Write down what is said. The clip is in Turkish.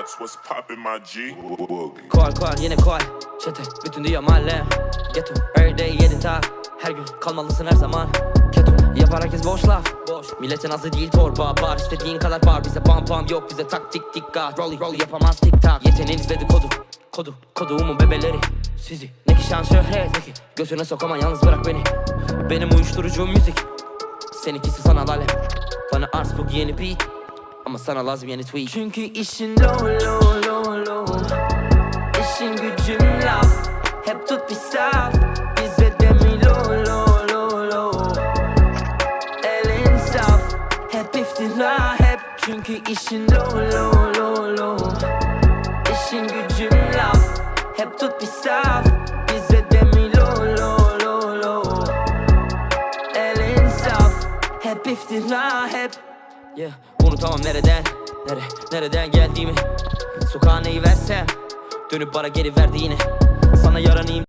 hearts, what's poppin', my G? Koal koal yine koal. Çete bütün dünya mahalle. Ghetto every day yedin ta Her gün kalmalısın her zaman. Ketum yapar herkes boş laf. Boş. Milletin azı değil torba Bar. İstediğin kadar bar Bize bam bam yok bize tak tik tik gat. Roll yapamaz tik tak. Yeteneğiniz dedikodu Kodu. Koduğumun bebeleri. Sizi ne ki şan şöhret. Ne ki Götüne sokamam yalnız bırak beni. Benim uyuşturucu müzik. Seninkisi sana lale. Bana arz bu yeni beat Ama sana lazım yeni tweet. Çünkü işin low low low low. İşin gücün laf. Hep tut bir saf. Bize de mi lo lo lo lo El insaf. Hep iftira hep. Çünkü işin lo lo lo lo İşin gücün laf. Hep tut bir saf. Bize de mi lo lo lo lo El insaf. Hep iftira hep. Yeah unutamam nereden? Nere, nereden geldiğimi Sokağa neyi versem? Dönüp bana geri verdi yine. Sana yaranayım